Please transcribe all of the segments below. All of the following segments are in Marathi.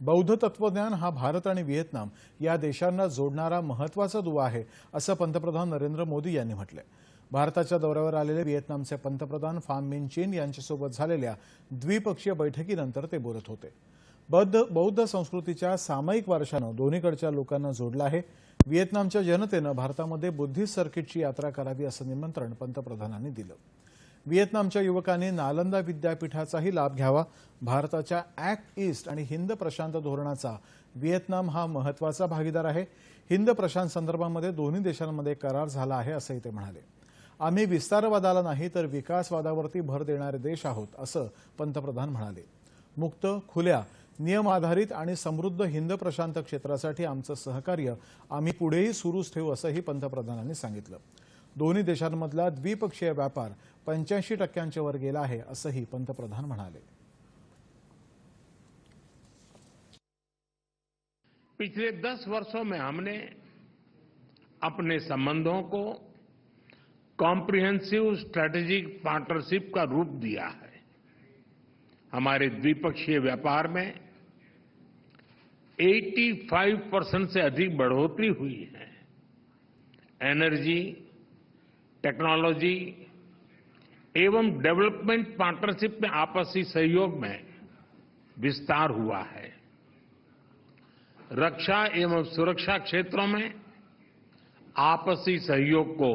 बौद्ध तत्वज्ञान हा भारत आणि व्हिएतनाम या देशांना जोडणारा महत्त्वाचा दुवा आहे असं पंतप्रधान नरेंद्र मोदी यांनी म्हटलंय. भारताच्या दौऱ्यावर आलेले व्हिएतनामचे पंतप्रधान फाम मिन चीन यांच्यासोबत झालेल्या द्विपक्षीय बैठकीनंतर ते बोलत होते. बौद्ध बौद्ध संस्कृतीच्या सामायिक वारशानं दोन्हीकडच्या लोकांना जोडलं आहे. व्हिएतनामच्या जनतेनं भारतामध्ये बुद्धिस्ट सर्किटची यात्रा करावी असं निमंत्रण पंतप्रधानांनी दिलं. व्हिएतनामच्या युवकांनी नालंदा विद्यापीठाचाही लाभ घ्यावा. भारताच्या ऍक्ट ईस्ट आणि हिंद प्रशांत धोरणाचा व्हिएतनाम हा महत्त्वाचा भागीदार आहे. हिंद प्रशांत संदर्भामध्ये दोन्ही देशांमध्ये करार झाला आहे असंही ते म्हणाले. आम्ही विस्तारवादाला नाही तर विकासवादावरती भर देणारे देश आहोत असं पंतप्रधान म्हणाले. मुक्त खुल्या नियम आधारित आणि समृद्ध हिंद प्रशांत क्षेत्रासाठी आमचं सहकार्य आम्ही पुढेही सुरूच ठेवू असंही पंतप्रधानांनी सांगितलं. दोन्ही देशांमधला द्विपक्षीय व्यापार पंच्याऐंशी टक्क्यांच्या वर गेला आहे, असंही पंतप्रधान पिछले दस वर्षों में हमने अपने संबंधों को कॉम्प्रिहेंसिव स्ट्रेटेजिक पार्टनरशिप का रूप दिया है। हमारे द्विपक्षीय व्यापार में 85 परसेंट से अधिक बढ़ोतरी हुई है। एनर्जी टेक्नोलॉजी एवं डेवलपमेंट पार्टनरशिप में आपसी सहयोग में विस्तार हुआ है। रक्षा एवं सुरक्षा क्षेत्रों में आपसी सहयोग को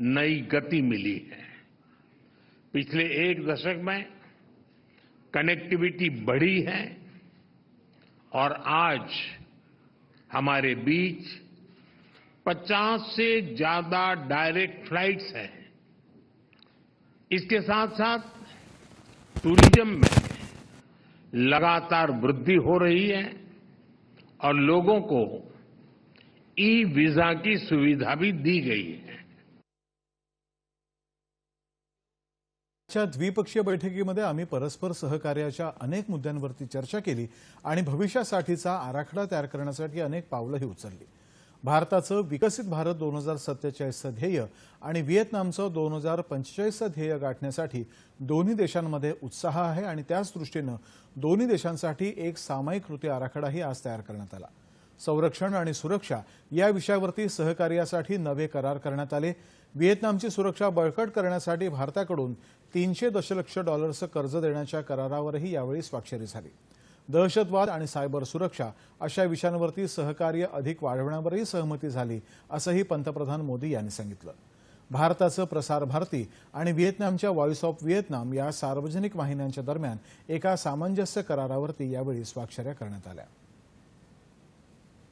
नई गति मिली है। पिछले एक दशक में कनेक्टिविटी बढ़ी है और आज हमारे बीच 50 से ज्यादा डायरेक्ट फ्लाइट्स हैं। इसके साथ साथ टूरिज्म में लगातार वृद्धि हो रही है और लोगों को ई वीजा की सुविधा भी दी गई है। च्या द्विपक्षीय बैठकीमध्ये आम्ही परस्पर सहकार्याच्या अनेक मुद्द्यांवरती चर्चा केली आणि भविष्यासाठीचा आराखडा तयार करण्यासाठी अनेक पावलंही उचलली. भारताचं विकसित भारत दोन हजार सत्तेचाळीसचं ध्येय आणि व्हिएतनामचं दोन हजार पंचेचाळीसचं ध्येय गाठण्यासाठी दोन्ही देशांमध्ये उत्साह आहे आणि त्याच दृष्टीनं दोन्ही देशांसाठी एक सामायिक कृती आराखडाही आज तयार करण्यात आला. संरक्षण आणि सुरक्षा या विषयावरती सहकार्यासाठी नवे करार करण्यात आले. व्हिएतनामची सुरक्षा बळकट करण्यासाठी भारताकडून तीनशे दशलक्ष डॉलर्सचं कर्ज देण्याच्या करारावरही यावेळी स्वाक्षरी झाली. दहशतवाद आणि सायबर सुरक्षा अशा विषयांवरती सहकार्य अधिक वाढवण्यावरही सहमती झाली असंही पंतप्रधान मोदी यांनी सांगितलं. भारताचं प्रसार भारती आणि व्हिएतनामच्या व्हॉइस ऑफ व्हिएतनाम या सार्वजनिक वाहिन्यांच्या दरम्यान एका सामंजस्य करारावरती यावेळी स्वाक्षऱ्या करण्यात आल्या.